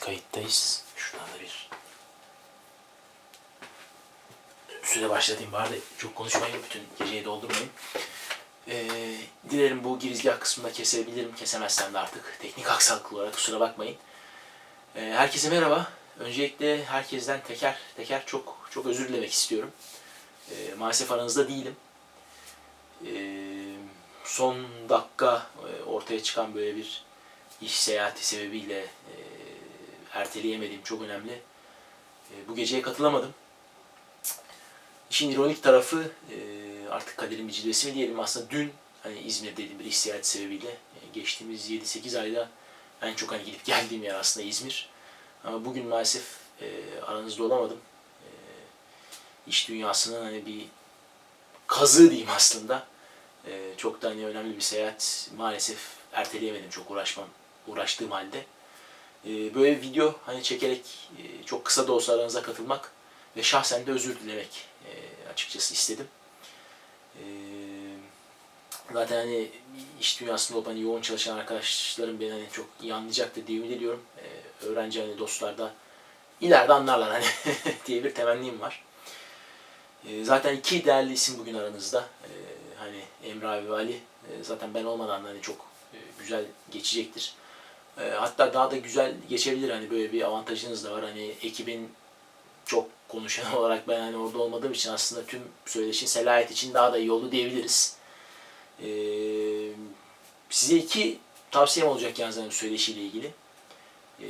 kayıttayız. Şuradan da bir süre başlatayım bari de çok konuşmayın. Bütün geceyi doldurmayın. Ee, dilerim bu girizgah kısmında kesebilirim. Kesemezsem de artık teknik aksaklık olarak kusura bakmayın. Ee, herkese merhaba. Öncelikle herkesten teker teker çok çok özür dilemek istiyorum. Ee, maalesef aranızda değilim. Ee, son dakika e, ortaya çıkan böyle bir iş seyahati sebebiyle e, erteleyemediğim çok önemli. E, bu geceye katılamadım. İşin ironik tarafı e, artık kaderin bir cilvesi mi diyelim aslında dün hani İzmir'deydim bir iş sebebiyle. E, geçtiğimiz 7-8 ayda en çok hani gidip geldiğim yer aslında İzmir. Ama bugün maalesef e, aranızda olamadım. E, iş dünyasının hani bir kazığı diyeyim aslında. Çok da hani önemli bir seyahat maalesef erteleyemedim çok uğraşmam uğraştığım halde. E, böyle video hani çekerek e, çok kısa da olsa aranıza katılmak ve şahsen de özür dilemek e, açıkçası istedim. E, zaten hani iş dünyasında olup hani yoğun çalışan arkadaşlarım beni hani çok iyi anlayacaktır diye ümit ediyorum. E, öğrenci hani dostlar da ileride anlarlar hani diye bir temennim var. Zaten iki değerli isim bugün aranızda. Hani Emre abi ve Ali. Zaten ben olmadan da hani çok e, güzel geçecektir. E, hatta daha da güzel geçebilir hani böyle bir avantajınız da var. Hani ekibin çok konuşan olarak ben hani orada olmadığım için aslında tüm söyleşin selayet için daha da iyi oldu diyebiliriz. E, size iki tavsiyem olacak yalnız hani söyleşiyle ilgili. E,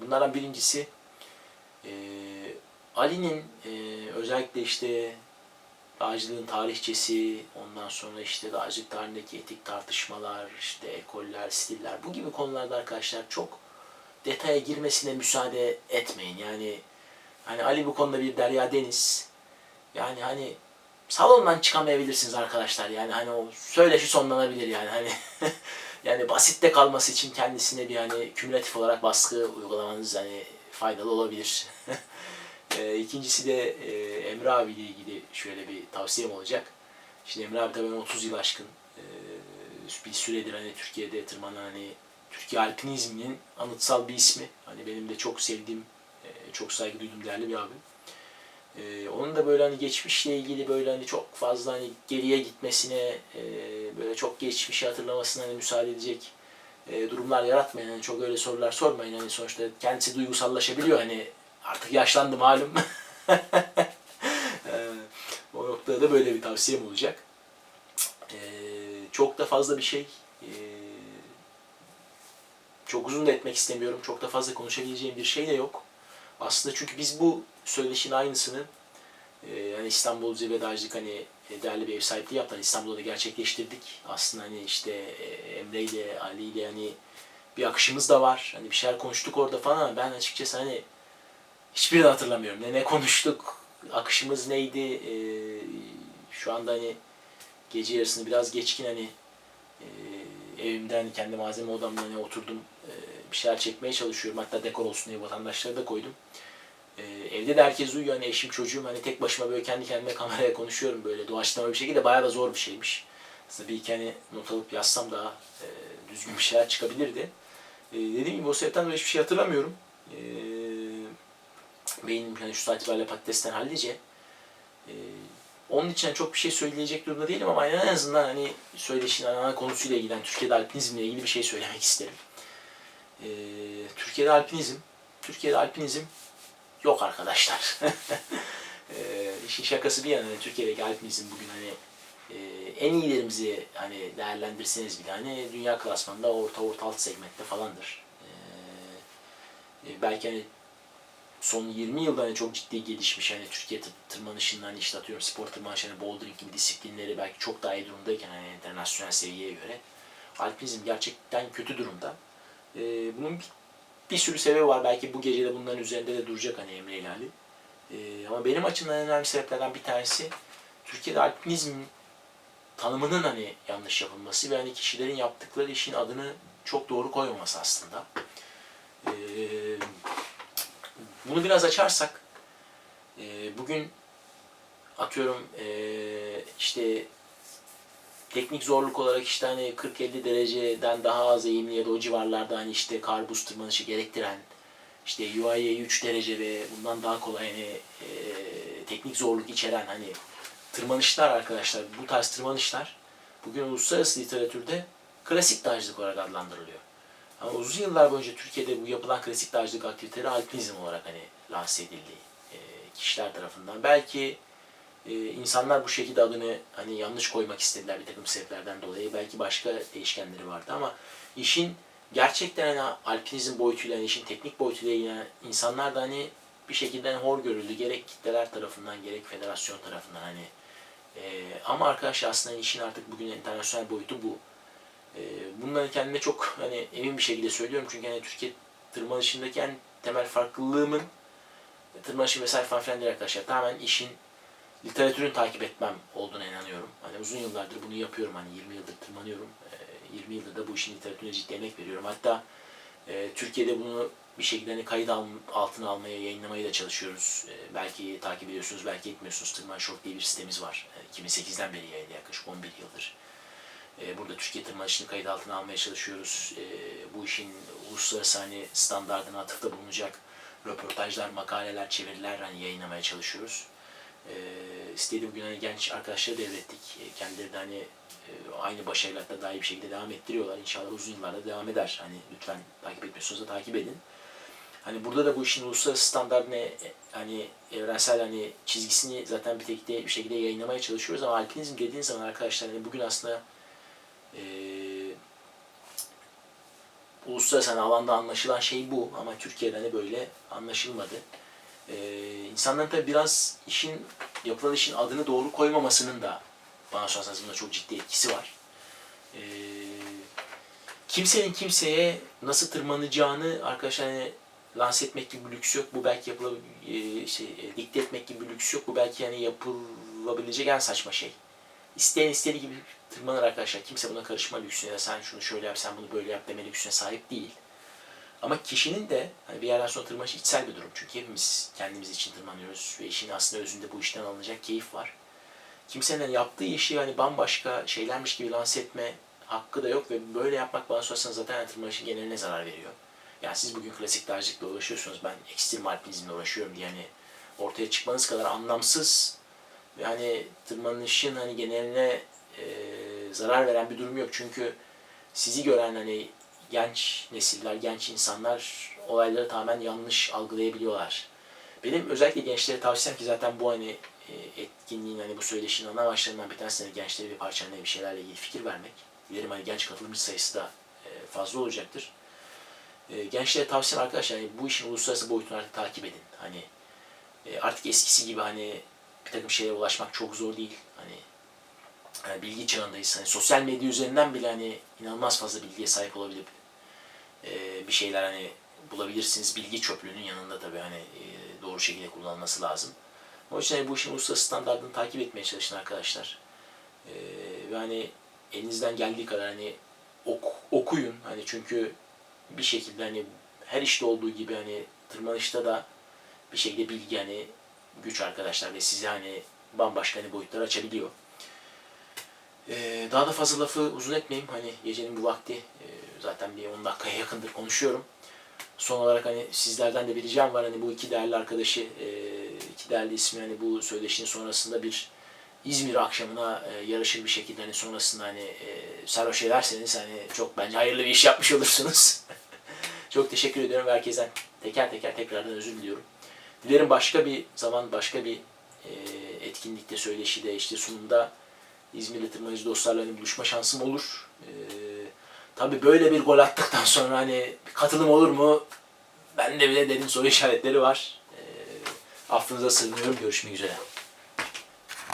bunlardan birincisi e, Ali'nin e, özellikle işte dağcılığın tarihçesi, ondan sonra işte dağcılık tarihindeki etik tartışmalar, işte ekoller, stiller bu gibi konularda arkadaşlar çok detaya girmesine müsaade etmeyin. Yani hani Ali bu konuda bir derya deniz. Yani hani salondan çıkamayabilirsiniz arkadaşlar. Yani hani o söyleşi sonlanabilir yani hani yani basitte kalması için kendisine bir hani kümülatif olarak baskı uygulamanız hani faydalı olabilir. E, ikincisi de e, Emre abiyle ilgili şöyle bir tavsiyem olacak. Şimdi Emre abi tabii 30 yıl aşkın e, bir süredir hani Türkiye'de tırmanan hani Türkiye Alpinizminin anıtsal bir ismi. Hani benim de çok sevdiğim, e, çok saygı duyduğum değerli bir abim. E, onun da böyle hani geçmişle ilgili böyle hani çok fazla hani geriye gitmesine, e, böyle çok geçmişi hatırlamasına hani müsaade edecek e, durumlar yaratmayın. Hani çok öyle sorular sormayın. Hani sonuçta kendisi duygusallaşabiliyor hani artık yaşlandı malum. Ee, o noktada da böyle bir tavsiyem olacak. Ee, çok da fazla bir şey ee, çok uzun da etmek istemiyorum. Çok da fazla konuşabileceğim bir şey de yok. Aslında çünkü biz bu söyleşin aynısını yani İstanbul Zirvedacılık hani değerli bir ev sahipliği yaptı. Hani İstanbul'da da gerçekleştirdik. Aslında hani işte Emre ile Ali ile hani bir akışımız da var. Hani bir şeyler konuştuk orada falan ama ben açıkçası hani hiçbirini hatırlamıyorum. Ne ne konuştuk, akışımız neydi. E, şu anda hani gece yarısını biraz geçkin hani e, evimde hani kendi malzeme odamda hani oturdum e, bir şeyler çekmeye çalışıyorum. Hatta dekor olsun diye vatandaşları da koydum. E, evde de herkes uyuyor. Hani eşim çocuğum hani tek başıma böyle kendi kendime kameraya konuşuyorum böyle doğaçlama bir şekilde. Bayağı da zor bir şeymiş. Aslında bir iki hani not alıp yazsam daha e, düzgün bir şeyler çıkabilirdi. E, dediğim gibi o sebepten hiçbir şey hatırlamıyorum. E, beynim yani şu saat itibariyle patatesten hallice. E, onun için çok bir şey söyleyecek durumda değilim ama en azından hani söyleşin ana konusuyla ilgili, yani Türkiye'de alpinizmle ilgili bir şey söylemek isterim. E, Türkiye'de alpinizm, Türkiye'de alpinizm yok arkadaşlar. e, işin şakası bir yana hani Türkiye'deki alpinizm bugün hani e, en iyilerimizi hani değerlendirseniz bile hani dünya klasmanında orta orta alt segmentte falandır. E, e, belki hani son 20 yılda hani çok ciddi gelişmiş hani Türkiye tır- tırmanışının hani işte atıyorum spor tırmanışı hani bouldering gibi disiplinleri belki çok daha iyi durumdayken hani internasyonel seviyeye göre alpinizm gerçekten kötü durumda. Ee, bunun bir, bir sürü sebebi var. Belki bu gece de bunların üzerinde de duracak hani Emre ile. Ee, ama benim açımdan en önemli sebeplerden bir tanesi Türkiye'de alpinizm tanımının hani yanlış yapılması ve hani kişilerin yaptıkları işin adını çok doğru koymaması aslında. Ee, bunu biraz açarsak e, bugün atıyorum e, işte teknik zorluk olarak işte hani 40-50 dereceden daha az eğimli ya da o civarlarda hani işte kar buz tırmanışı gerektiren işte UI'ye 3 derece ve bundan daha kolay hani e, teknik zorluk içeren hani tırmanışlar arkadaşlar bu tarz tırmanışlar bugün uluslararası literatürde klasik dağcılık olarak adlandırılıyor. Ama uzun yıllar boyunca Türkiye'de bu yapılan klasik dağcılık aktiviteleri alpinizm olarak hani lanse edildi e, kişiler tarafından. Belki e, insanlar bu şekilde adını hani yanlış koymak istediler bir takım sebeplerden dolayı. Belki başka değişkenleri vardı ama işin gerçekten hani alpinizm boyutuyla, yani işin teknik boyutuyla ilgilenen insanlar da hani bir şekilde hani hor görüldü. Gerek kitleler tarafından gerek federasyon tarafından hani. E, ama arkadaşlar aslında işin artık bugün internasyonel boyutu bu. E, bunları kendime çok hani emin bir şekilde söylüyorum çünkü hani Türkiye tırmanışındaki en temel farklılığımın tırmanışı vesaire falan filan değil arkadaşlar. Tamamen işin literatürün takip etmem olduğuna inanıyorum. Hani uzun yıllardır bunu yapıyorum. Hani 20 yıldır tırmanıyorum. Ee, 20 yıldır da bu işin literatürüne ciddi emek veriyorum. Hatta e, Türkiye'de bunu bir şekilde hani kayıt al- altına almaya, yayınlamaya da çalışıyoruz. Ee, belki takip ediyorsunuz, belki etmiyorsunuz. Tırman Short diye bir sitemiz var. Ee, 2008'den beri yayında yaklaşık 11 yıldır. Ee, burada Türkiye tırmanışını kayıt altına almaya çalışıyoruz. Ee, bu işin uluslararası hani standartına atıfta bulunacak röportajlar, makaleler, çeviriler hani yayınlamaya çalışıyoruz. Ee, sitede bugün hani genç arkadaşları devrettik. Kendileri de hani e, aynı başarıyla daha iyi bir şekilde devam ettiriyorlar. İnşallah uzun yıllarda devam eder. Hani lütfen takip etmiyorsanız da takip edin. Hani burada da bu işin uluslararası standartını e, hani evrensel hani çizgisini zaten bir tek bir şekilde yayınlamaya çalışıyoruz ama alpinizm dediğiniz zaman arkadaşlar hani bugün aslında e, uluslararası alanda anlaşılan şey bu ama Türkiye'de hani böyle anlaşılmadı. Ee, insanların tabii biraz işin yapılan işin adını doğru koymamasının da bana sorarsanız bunda çok ciddi etkisi var. Ee, kimsenin kimseye nasıl tırmanacağını arkadaşlar hani lanse etmek gibi bir lüks yok. Bu belki yapıla, e, şey, e, dikte etmek gibi bir lüks yok. Bu belki yani yapılabilecek en saçma şey. İsteyen istediği gibi tırmanır arkadaşlar. Kimse buna karışma lüksüne de sen şunu şöyle yap, sen bunu böyle yap deme lüksüne sahip değil. Ama kişinin de hani bir yerden sonra tırmanış içsel bir durum. Çünkü hepimiz kendimiz için tırmanıyoruz ve işin aslında özünde bu işten alınacak keyif var. Kimsenin hani yaptığı işi hani bambaşka şeylermiş gibi lanse etme hakkı da yok ve böyle yapmak bana sorarsanız zaten hani tırmanışın geneline zarar veriyor. Yani siz bugün klasik dağcılıkla uğraşıyorsunuz, ben ekstrem alpinizmle uğraşıyorum diye hani ortaya çıkmanız kadar anlamsız ve hani tırmanışın hani geneline e, zarar veren bir durum yok. Çünkü sizi gören hani genç nesiller, genç insanlar olayları tamamen yanlış algılayabiliyorlar. Benim özellikle gençlere tavsiyem ki zaten bu hani e, etkinliğin hani bu söyleşinin ana başlarından bir tanesi hani gençlere bir parça hani bir şeylerle ilgili fikir vermek. Dilerim hani genç katılımcı sayısı da e, fazla olacaktır. E, gençlere tavsiyem arkadaşlar hani bu işin uluslararası boyutunu artık takip edin. Hani artık eskisi gibi hani bir takım şeylere ulaşmak çok zor değil. Hani yani bilgi çağındayız. Hani sosyal medya üzerinden bile hani inanılmaz fazla bilgiye sahip olabilip e, bir şeyler hani bulabilirsiniz. Bilgi çöplüğünün yanında tabii hani e, doğru şekilde kullanılması lazım. O yüzden hani bu işin uluslararası standartını takip etmeye çalışın arkadaşlar. E, ve hani elinizden geldiği kadar hani ok, okuyun. Hani çünkü bir şekilde hani her işte olduğu gibi hani tırmanışta da bir şekilde bilgi hani güç arkadaşlar ve size hani bambaşka hani boyutlar açabiliyor. Ee, daha da fazla lafı uzun etmeyeyim. Hani gecenin bu vakti e, zaten bir 10 dakikaya yakındır konuşuyorum. Son olarak hani sizlerden de bir ricam var. Hani bu iki değerli arkadaşı, e, iki değerli ismi hani bu söyleşinin sonrasında bir İzmir akşamına e, yarışır bir şekilde hani sonrasında hani e, sarhoş ederseniz hani çok bence hayırlı bir iş yapmış olursunuz. çok teşekkür ediyorum herkesten teker teker tekrardan özür diliyorum. Dilerim başka bir zaman başka bir e, etkinlikte, söyleşide, işte sunumda İzmirli tırmanıcı dostlarla hani buluşma şansım olur. Ee, tabii böyle bir gol attıktan sonra hani katılım olur mu? Ben de bile dedim soru işaretleri var. Ee, affınıza sığınıyorum. Görüşmek üzere.